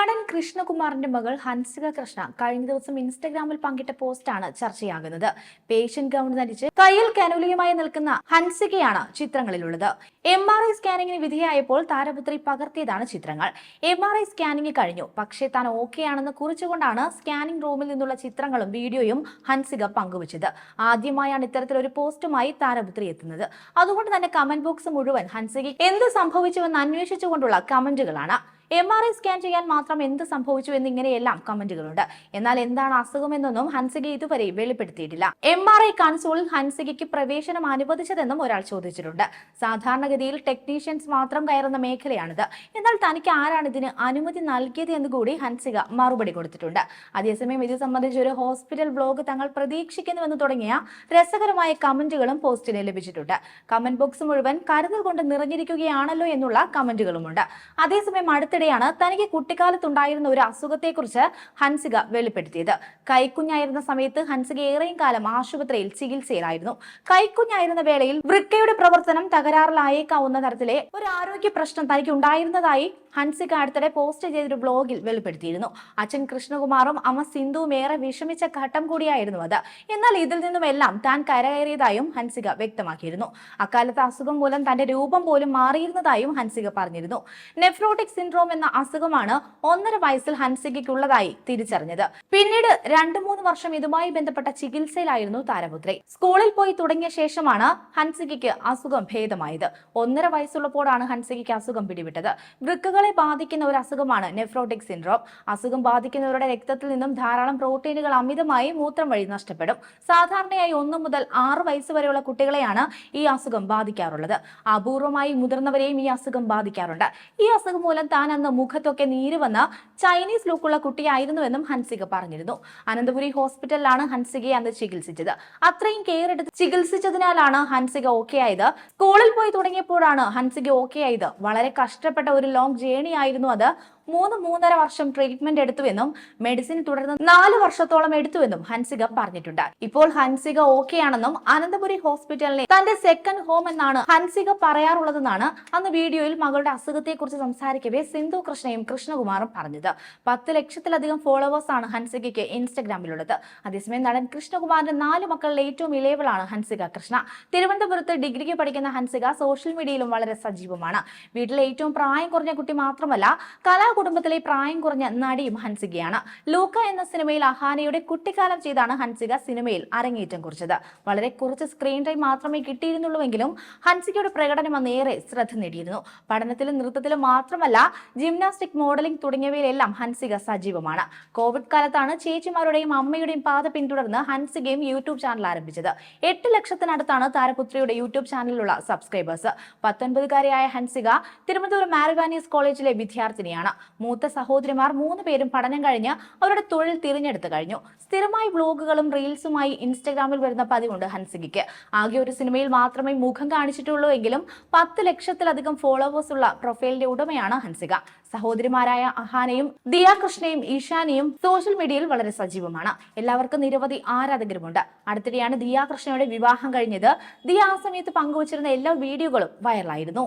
നടൻ കൃഷ്ണകുമാറിന്റെ മകൾ ഹൻസിക കൃഷ്ണ കഴിഞ്ഞ ദിവസം ഇൻസ്റ്റഗ്രാമിൽ പങ്കിട്ട പോസ്റ്റാണ് ചർച്ചയാകുന്നത്. പേഷ്യന്റ് ഗൗൺ ധരിച്ച് കയ്യിൽ കനോലിയുമായി നിൽക്കുന്ന ഹൻസികയാണ് ചിത്രങ്ങളിലുള്ളത്. എം ആർ ഐ സ്കാനിങ്ങിന് വിധേയായപ്പോൾ താരപുത്രി പകർത്തിയതാണ് ചിത്രങ്ങൾ. എം ആർ ഐ സ്കാനിങ് കഴിഞ്ഞു. പക്ഷേ താൻ ഓക്കെ ആണെന്ന് കുറിച്ചുകൊണ്ടാണ് സ്കാനിംഗ് റൂമിൽ നിന്നുള്ള ചിത്രങ്ങളും വീഡിയോയും ഹൻസിക പങ്കുവച്ചത്. ആദ്യമായാണ് ഇത്തരത്തിലൊരു പോസ്റ്റുമായി താരപുത്രി എത്തുന്നത്. അതുകൊണ്ട് തന്നെ കമന്റ് ബോക്സ് മുഴുവൻ ഹൻസിക എന്ത് സംഭവിച്ചുവെന്ന് അന്വേഷിച്ചുകൊണ്ടുള്ള കമന്റുകളാണ്. എം ആർ ഐ സ്കാൻ ചെയ്യാൻ മാത്രം എന്ത് സംഭവിച്ചു എന്നിങ്ങനെയെല്ലാം കമന്റുകളുണ്ട്. എന്നാൽ എന്താണ് അസുഖമെന്നൊന്നും ഹൻസിക ഇതുവരെ വെളിപ്പെടുത്തിയിട്ടില്ല. എം ആർ ഐ കൺസോളിൽ ഹൻസികയ്ക്ക് പ്രവേശനം അനുവദിച്ചതെന്നും ഒരാൾ ചോദിച്ചിട്ടുണ്ട്. സാധാരണഗതിയിൽ ടെക്നീഷ്യൻസ് മാത്രം കയറുന്ന മേഖലയാണിത്. എന്നാൽ തനിക്ക് ആരാണ് ഇതിന് അനുമതി നൽകിയത് എന്ന് കൂടി ഹൻസിക മറുപടി കൊടുത്തിട്ടുണ്ട്. അതേസമയം ഇത് സംബന്ധിച്ച് ഒരു ഹോസ്പിറ്റൽ ബ്ലോഗ് തങ്ങൾ പ്രതീക്ഷിക്കുന്നുവെന്ന് തുടങ്ങിയ രസകരമായ കമന്റുകളും പോസ്റ്റിന് ലഭിച്ചിട്ടുണ്ട്. കമന്റ് ബോക്സ് മുഴുവൻ കരുതൽ കൊണ്ട് നിറഞ്ഞിരിക്കുകയാണല്ലോ എന്നുള്ള കമന്റുകളുമുണ്ട്. അതേസമയം അടുത്തിടെയാണ് തനിക്ക് കുട്ടിക്കാലത്തുണ്ടായിരുന്ന ഒരു അസുഖത്തെക്കുറിച്ച് ഹൻസിക വെളിപ്പെടുത്തിയത്. കൈക്കുഞ്ഞായിരുന്ന സമയത്ത് ഹൻസിക ഏറെയും കാലം ആശുപത്രിയിൽ ചികിത്സയിലായിരുന്നു. കൈക്കുഞ്ഞായിരുന്ന വേളയിൽ വൃക്കയുടെ പ്രവർത്തനം തകരാറിലായേക്കാവുന്ന തരത്തിലെ ഒരു ആരോഗ്യ പ്രശ്നം തനിക്ക് ഉണ്ടായിരുന്നതായി ഹൻസിക അടുത്തിടെ പോസ്റ്റ് ചെയ്തൊരു ബ്ലോഗിൽ വെളിപ്പെടുത്തിയിരുന്നു. അച്ഛൻ കൃഷ്ണകുമാറും അമ്മ സിന്ധുവും ഏറെ വിഷമിച്ച ഘട്ടം കൂടിയായിരുന്നു അത്. എന്നാൽ ഇതിൽ നിന്നുമെല്ലാം താൻ കരകയറിയതായും ഹൻസിക വ്യക്തമാക്കിയിരുന്നു. അക്കാലത്ത് അസുഖം മൂലം തന്റെ രൂപം പോലും മാറിയിരുന്നതായും ഹൻസിക പറഞ്ഞിരുന്നു. നെഫ്രോട്ടിക് സിൻഡ്രോം എന്ന അസുഖമാണ് ഒന്നര വയസ്സിൽ ഹൻസികയ്ക്കുള്ളതായി തിരിച്ചറിഞ്ഞത്. പിന്നീട് രണ്ടു മൂന്ന് വർഷം ഇതുമായി ബന്ധപ്പെട്ട ചികിത്സയിലായിരുന്നു താരപുത്രി. സ്കൂളിൽ പോയി തുടങ്ങിയ ശേഷമാണ് ഹൻസികയ്ക്ക് അസുഖം ഭേദമായത്. ഒന്നര വയസ്സുള്ളപ്പോഴാണ് ഹൻസികയ്ക്ക് അസുഖം പിടിവിട്ടത് വൃക്കകളെ ബാധിക്കുന്ന ഒരു അസുഖമാണ് നെഫ്രോട്ടിക് സിൻഡ്രോം. അസുഖം ബാധിക്കുന്നവരുടെ രക്തത്തിൽ നിന്നും ധാരാളം പ്രോട്ടീനുകൾ അമിതമായി മൂത്രം വഴി നഷ്ടപ്പെടും. സാധാരണയായി ഒന്നു മുതൽ ആറ് വയസ്സ് വരെയുള്ള കുട്ടികളെയാണ് ഈ അസുഖം ബാധിക്കാറുള്ളത്. അപൂർവമായി മുതിർന്നവരെയും ഈ അസുഖം ബാധിക്കാറുണ്ട്. ഈ അസുഖം മൂലം താൻ അന്ന് മുഖത്തൊക്കെ നീര് വന്ന ചൈനീസ് ലുക്കുള്ള കുട്ടിയായിരുന്നുവെന്നും ഹൻസിക പറഞ്ഞിരുന്നു. അനന്തപുരി ഹോസ്പിറ്റലിലാണ് ഹൻസികയെ അന്ന് ചികിത്സിച്ചത്. അത്രയും കെയർ എടുത്ത് ചികിത്സിച്ചതിനാലാണ് ഹൻസിക ഓക്കെ ആയത്. സ്കൂളിൽ പോയി തുടങ്ങിയപ്പോഴാണ് ഹൻസിക ഓക്കെ ആയത്. വളരെ കഷ്ടപ്പെട്ട ഒരു ലോങ് ജേണി ആയിരുന്നു അത്. മൂന്ന് മൂന്നര വർഷം ട്രീറ്റ്മെന്റ് എടുത്തുവെന്നും മെഡിസിൻ തുടർന്ന് നാല് വർഷത്തോളം എടുത്തുവെന്നും ഹൻസിക പറഞ്ഞിട്ടുണ്ട്. ഇപ്പോൾ ഹൻസിക ഓക്കെ ആണെന്നും അനന്തപുരി ഹോസ്പിറ്റലിനെ തന്റെ സെക്കൻഡ് ഹോം എന്നാണ് ഹൻസിക പറയാറുള്ളതെന്നാണ് അന്ന് വീഡിയോയിൽ മകളുടെ അസുഖത്തെ കുറിച്ച് സംസാരിക്കവേ സിന്ധു കൃഷ്ണയും കൃഷ്ണകുമാറും പറഞ്ഞത്. പത്ത് ലക്ഷത്തിലധികം ഫോളോവേഴ്സ് ആണ് ഹൻസികയ്ക്ക് ഇൻസ്റ്റഗ്രാമിലുള്ളത്. അതേസമയം നടൻ കൃഷ്ണകുമാറിന്റെ നാല് മക്കളിലെ ഏറ്റവും ഇളയവളാണ് ഹൻസിക കൃഷ്ണ. തിരുവനന്തപുരത്ത് ഡിഗ്രിക്ക് പഠിക്കുന്ന ഹൻസിക സോഷ്യൽ മീഡിയയിലും വളരെ സജീവമാണ്. വീട്ടിലെ ഏറ്റവും പ്രായം കുറഞ്ഞ കുട്ടി മാത്രമല്ല കലാ കുടുംബത്തിലെ പ്രായം കുറഞ്ഞ നടിയും ഹൻസികയാണ്. ലൂക്ക എന്ന സിനിമയിൽ അഹാനയുടെ കുട്ടിക്കാലം ചെയ്താണ് ഹൻസിക സിനിമയിൽ അരങ്ങേറ്റം കുറിച്ചത്. വളരെ കുറച്ച് സ്ക്രീൻ ടൈം മാത്രമേ കിട്ടിയിരുന്നുള്ളൂവെങ്കിലും ഹൻസികയുടെ പ്രകടനം അന്ന് ഏറെ ശ്രദ്ധ നേടിയിരുന്നു. പഠനത്തിലും നൃത്തത്തിലും മാത്രമല്ല ജിംനാസ്റ്റിക് മോഡലിംഗ് തുടങ്ങിയവയിലെല്ലാം ഹൻസിക സജീവമാണ്. കോവിഡ് കാലത്താണ് ചേച്ചിമാരുടെയും അമ്മയുടെയും പാത പിന്തുടർന്ന് ഹൻസികയും യൂട്യൂബ് ചാനൽ ആരംഭിച്ചത്. എട്ട് ലക്ഷത്തിനടുത്താണ് താരപുത്രിയുടെ യൂട്യൂബ് ചാനലിലുള്ള സബ്സ്ക്രൈബേഴ്സ് പത്തൊൻപതുകാരിയായ ഹൻസിക തിരുവനന്തപുരം മാരിവാനീസ് കോളേജിലെ വിദ്യാർത്ഥിനിയാണ്. മൂത്ത സഹോദരിമാർ മൂന്ന് പേരും പഠനം കഴിഞ്ഞ് അവരുടെ തൊഴിൽ തിരഞ്ഞെടുത്തു കഴിഞ്ഞു. സ്ഥിരമായി വ്ലോഗുകളും റീൽസുമായി ഇൻസ്റ്റഗ്രാമിൽ വരുന്ന പതിവുണ്ട് ഹൻസികയ്ക്ക്. ആകെ ഒരു സിനിമയിൽ മാത്രമേ മുഖം കാണിച്ചിട്ടുള്ളൂ എങ്കിലും പത്ത് ലക്ഷത്തിലധികം ഫോളോവേഴ്സ് ഉള്ള പ്രൊഫൈലിന്റെ ഉടമയാണ് ഹൻസിക. സഹോദരിമാരായ അഹാനയും ദിയാകൃഷ്ണയും ഈശാനയും സോഷ്യൽ മീഡിയയിൽ വളരെ സജീവമാണ്. എല്ലാവർക്കും നിരവധി ആരാധകരുമുണ്ട്. അടുത്തിടെയാണ് ദിയാകൃഷ്ണയുടെ വിവാഹം കഴിഞ്ഞത്. ദിയ ആ സമയത്ത് പങ്കുവച്ചിരുന്ന എല്ലാ വീഡിയോകളും വൈറലായിരുന്നു